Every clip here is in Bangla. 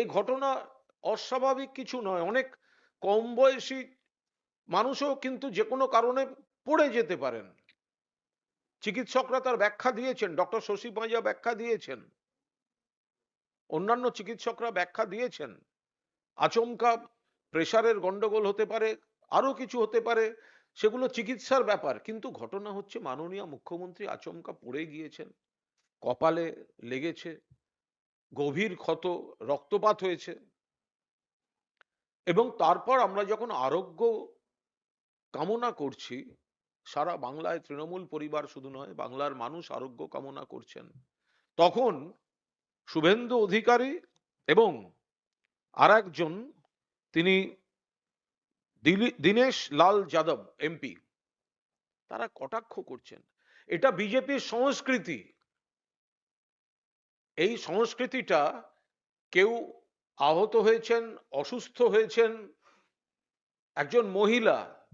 এই ঘটনা অস্বাভাবিক কিছু নয়। অনেক কম বয়সী মানুষও কিন্তু যে কোনো কারণে পড়ে যেতে পারেন। চিকিৎসকরা তার ব্যাখ্যা দিয়েছেন, ডক্টর শশী পাঁজা ব্যাখ্যা দিয়েছেন। অন্যান্য চিকিৎসকরা ব্যাখ্যা দিয়েছেন। আচমকা প্রেশারের গন্ডগোল হতে পারে আরও কিছু হতে পারে, সেগুলো চিকিৎসার ব্যাপার। কিন্তু ঘটনা হচ্ছে মাননীয় মুখ্যমন্ত্রী আচমকা পড়ে গিয়েছেন, কপালে লেগেছে। গভীর ক্ষত, রক্তপাত হয়েছে। এবং তারপর আমরা যখন আরোগ্য কামনা করছি, সারা বাংলায় তৃণমূল পরিবার শুধু নয়, বাংলার মানুষ আরোগ্য কামনা করছেন, তখন শুভেন্দু অধিকারী এবং আর একজন তিনি দীনেশ লাল যাদব, এমপি, তারা কটাক্ষ করছেন। এটা বিজেপির সংস্কৃতি। এই সংস্কৃতিটা কেউ আহত হয়েছেন, অসুস্থ হয়েছেন, একজন মহিলা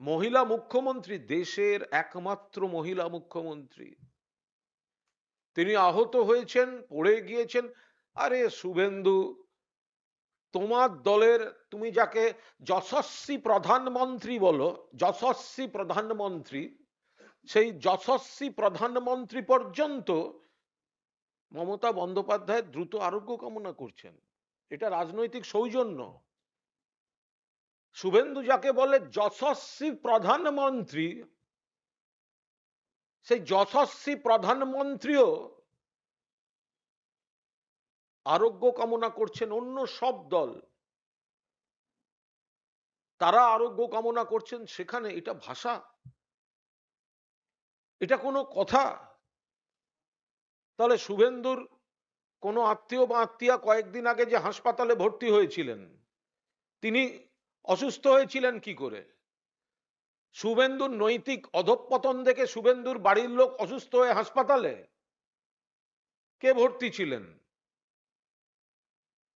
মহিলা মুখ্যমন্ত্রী, দেশের একমাত্র মহিলা মুখ্যমন্ত্রী। তিনি আহত হয়েছেন, পড়ে গিয়েছেন। আরে শুভেন্দু, তোমার দলের, তুমি যাকে যশস্বী প্রধানমন্ত্রী বলো, যশস্বী প্রধানমন্ত্রী, সেই যশস্বী প্রধানমন্ত্রী পর্যন্ত মমতা বন্দ্যোপাধ্যায় দ্রুত আরোগ্য কামনা করছেন। এটা রাজনৈতিক সৌজন্য। শুভেন্দু যাকে বলে যশস্বী প্রধানমন্ত্রী, সেই যশস্বী প্রধানমন্ত্রীও আরোগ্য কামনা করছেন অন্য সব দল। তারা আরোগ্য কামনা করছেন সেখানে এটা ভাষা। এটা কোনো কথা। তাহলে শুভেন্দুর কোনো আত্মীয় বা আত্মীয়া কয়েকদিন আগে যে হাসপাতালে ভর্তি হয়েছিলেন, তিনি অসুস্থ হয়েছিলেন কি করে? শুভেন্দুর নৈতিক অধঃপতন দেখে শুভেন্দুর বাড়ির লোক অসুস্থ হয়ে হাসপাতালে? কে ভর্তি ছিলেন?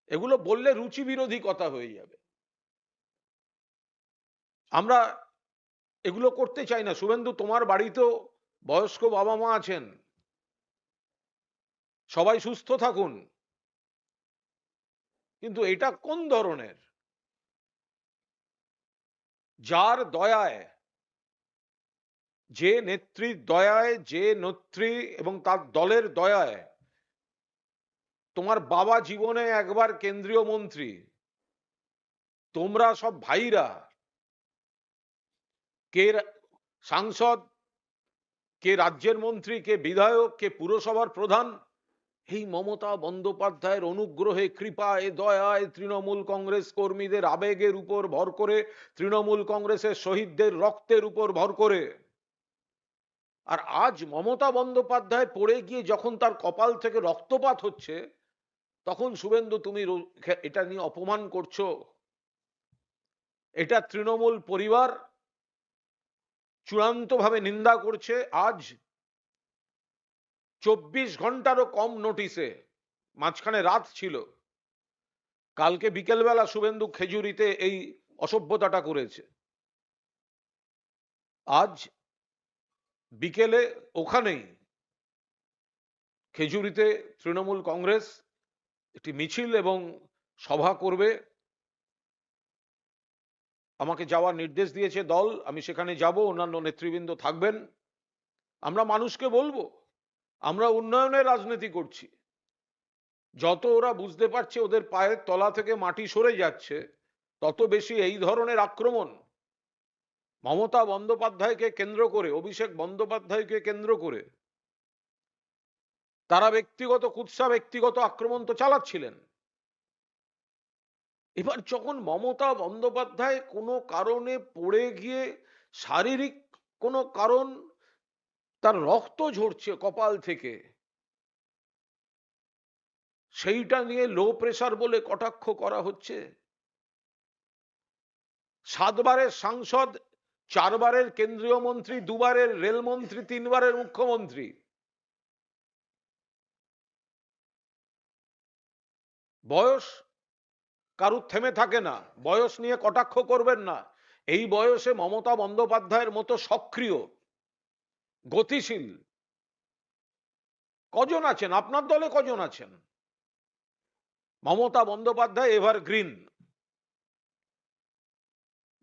এগুলো বললে রুচি বিরোধী কথা হয়ে যাবে। আমরা এগুলো করতে চাই না। শুভেন্দু, তোমার বাড়িতেও বয়স্ক বাবা মা আছেন। সবাই সুস্থ থাকুন। কিন্তু এটা কোন ধরনের? যার দয়ায়, যে নেত্রীর দয়ায়, যে নেত্রী এবং তার দলের দয়ায় তোমার বাবা জীবনে একবার কেন্দ্রীয় মন্ত্রী, তোমরা সব ভাইরা, কে সাংসদ, কে রাজ্যের মন্ত্রী, কে বিধায়ক, কে পুরসভার প্রধান এই মমতা বন্দ্যোপাধ্যায়ের অনুগ্রহে, কৃপায়, দয়ায় তৃণমূল কংগ্রেস কর্মীদের আবেগের উপর ভর করে, তৃণমূল কংগ্রেসের শহীদদের রক্তের উপর ভর করে। আর আজ মমতা বন্দ্যোপাধ্যায় পড়ে গিয়ে যখন তার কপাল থেকে রক্তপাত হচ্ছে, তখন শুভেন্দু তুমি এটা নিয়ে অপমান করছ। এটা তৃণমূল পরিবার চূড়ান্তভাবে নিন্দা করছে। আজ চব্বিশ ঘন্টারও কম নোটিসে মাঝখানে রাত ছিল। কালকে বিকেলবেলা শুভেন্দু খেজুরিতে এই অসভ্যতাটা করেছে। আজ বিকেলে ওখানেই খেজুরিতে তৃণমূল কংগ্রেস একটি মিছিল এবং সভা করবে। আমাকে যাওয়ার নির্দেশ দিয়েছে দল। আমি সেখানে যাব, অন্যান্য নেতৃবৃন্দ থাকবেন। আমরা মানুষকে বলব আমরা উন্নয়নের রাজনীতি করছি। যত ওরা বুঝতে পারছে ওদের পায়ের তলা থেকে মাটি সরে যাচ্ছে, তত বেশি এই ধরনের আক্রমণ। মমতা বন্দ্যোপাধ্যায়কে কেন্দ্র করে, অভিষেক বন্দ্যোপাধ্যায়কে কেন্দ্র করে তারা ব্যক্তিগত, কুৎসা ব্যক্তিগত আক্রমণ তো চালাচ্ছিলেন। এবার যখন মমতা বন্দ্যোপাধ্যায় কোনো কারণে পড়ে গিয়ে শারীরিক কোনো কারণ তার রক্ত ঝরছে কপাল থেকে। সেইটা নিয়ে লো প্রেশার বলে কটাক্ষ করা হচ্ছে। সাতবারের সাংসদ, চারবারের কেন্দ্রীয় মন্ত্রী, দুবারের রেলমন্ত্রী তিনবারের মুখ্যমন্ত্রী। বয়স? কারুর থেমে থাকে না। বয়স নিয়ে কটাক্ষ করবেন না। এই বয়সে মমতা বন্দ্যোপাধ্যায়ের মতো সক্রিয়। গতিশীল। কজন আছেন? আপনার দলে কজন আছেন? Mamata Bandyopadhyay, evergreen.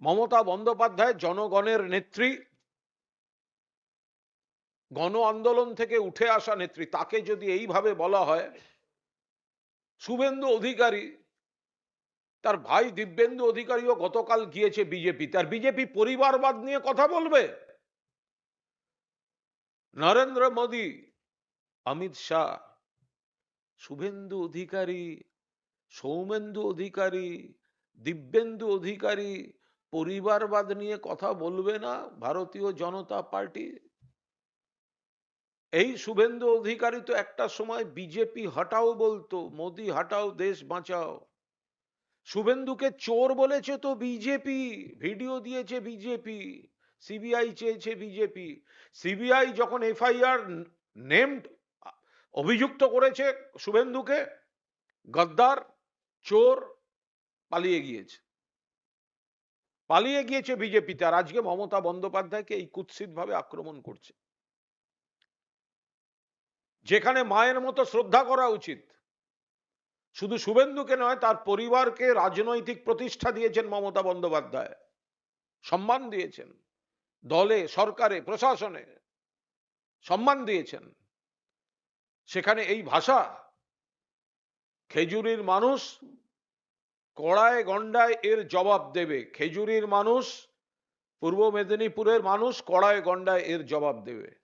মমতা বন্দ্যোপাধ্যায় জনগণের নেত্রী। গণ আন্দোলন থেকে উঠে আসা নেত্রী। তাকে যদি এইভাবে বলা হয়, শুভেন্দু অধিকারী, তার ভাই দিব্যেন্দু অধিকারীও গতকাল গিয়েছে বিজেপি। তার বিজেপি পরিবারবাদ নিয়ে কথা বলবে? নরেন্দ্র মোদী, অমিত শাহ, শুভেন্দু অধিকারী, সৌমেন্দু অধিকারী, দিব্যেন্দু অধিকারী, পরিবারবাদ নিয়ে কথা বলবে না ভারতীয় জনতা পার্টি? এই শুভেন্দু অধিকারী তো একটা সময় বিজেপি হটাও বলতো, মোদি হটাও দেশ বাঁচাও। শুভেন্দুকে চোর বলেছে তো বিজেপি, ভিডিও দিয়েছে বিজেপি। সিবিআই চেয়েছে বিজেপি। সিবিআই যখন এফআইআর নেমড, অভিযুক্ত করেছে শুভেন্দুকে, গদ্দার, চোর, পালিয়ে গিয়েছে। পালিয়ে গিয়েছে বিজেপিতে আর আজকে মমতা বন্দ্যোপাধ্যায়কে এই কুৎসিত ভাবে আক্রমণ করছে। যেখানে মায়ের মতো শ্রদ্ধা করা উচিত। শুধু শুভেন্দুকে নয়, তার পরিবারকে রাজনৈতিক প্রতিষ্ঠা দিয়েছেন মমতা বন্দ্যোপাধ্যায়। সম্মান দিয়েছেন। দলে, সরকারে, প্রশাসনে সম্মান দিয়েছেন। সেখানে এই ভাষা, খেজুরির মানুষ কড়ায় গন্ডায় এর জবাব দেবে। খেজুরির মানুষ, পূর্ব মেদিনীপুরের মানুষ কড়ায় গন্ডায় এর জবাব দেবে।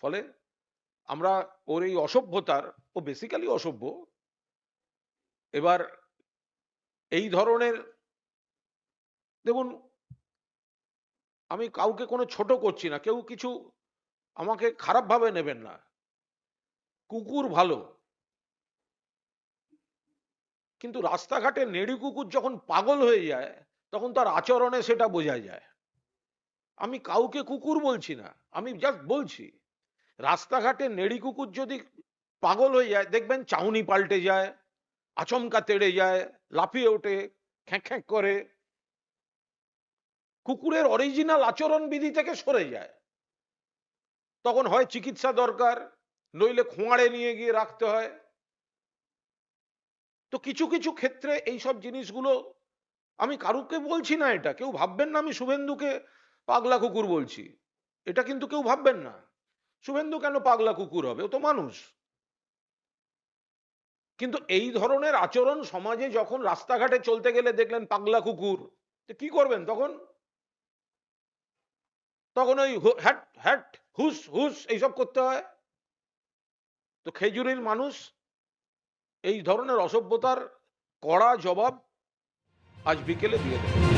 ফলে আমরা ওর এই অসভ্যতার, ও বেসিক্যালি অসভ্য, এবার এই ধরনের, দেখুন আমি কাউকে কোনো ছোট করছি না। কেউ কিছু আমাকে খারাপভাবে নেবেন না। কুকুর ভালো। কিন্তু রাস্তাঘাটে নেড়ি কুকুর যখন পাগল হয়ে যায়, তখন তার আচরণে সেটা বোঝা যায়। আমি কাউকে কুকুর বলছি না, আমি জাস্ট বলছি। রাস্তাঘাটে নেড়ি কুকুর যদি পাগল হয়ে যায়, দেখবেন চাউনি পাল্টে যায়, আচমকা তেড়ে যায়, লাফিয়ে ওঠে, খ্যাঁক খ্যাঁক করে। কুকুরের অরিজিনাল আচরণ বিধি থেকে সরে যায়। তখন হয় চিকিৎসা দরকার, নইলে খোঁয়াড়ে নিয়ে গিয়ে রাখতে হয়। তো কিছু কিছু ক্ষেত্রে এই সব জিনিসগুলো আমি কারুকে বলছি না এটা, কেউ ভাববেন না আমি শুভেন্দুকে পাগলা কুকুর বলছি। এটা কিন্তু কেউ ভাববেন না। শুভেন্দু কেন পাগলা কুকুর হবে? ও তো মানুষ। কিন্তু এই ধরনের আচরণ সমাজে যখন রাস্তাঘাটে চলতে গেলে দেখলেন পাগলা কুকুর, তো কি করবেন তখন? তখন ওই হ্যাট হ্যাট, হুস হুস এইসব করতে হয়। তো খেজুরির মানুষ এই ধরনের অসভ্যতার কড়া জবাব আজ বিকেলে দিয়ে দেবে।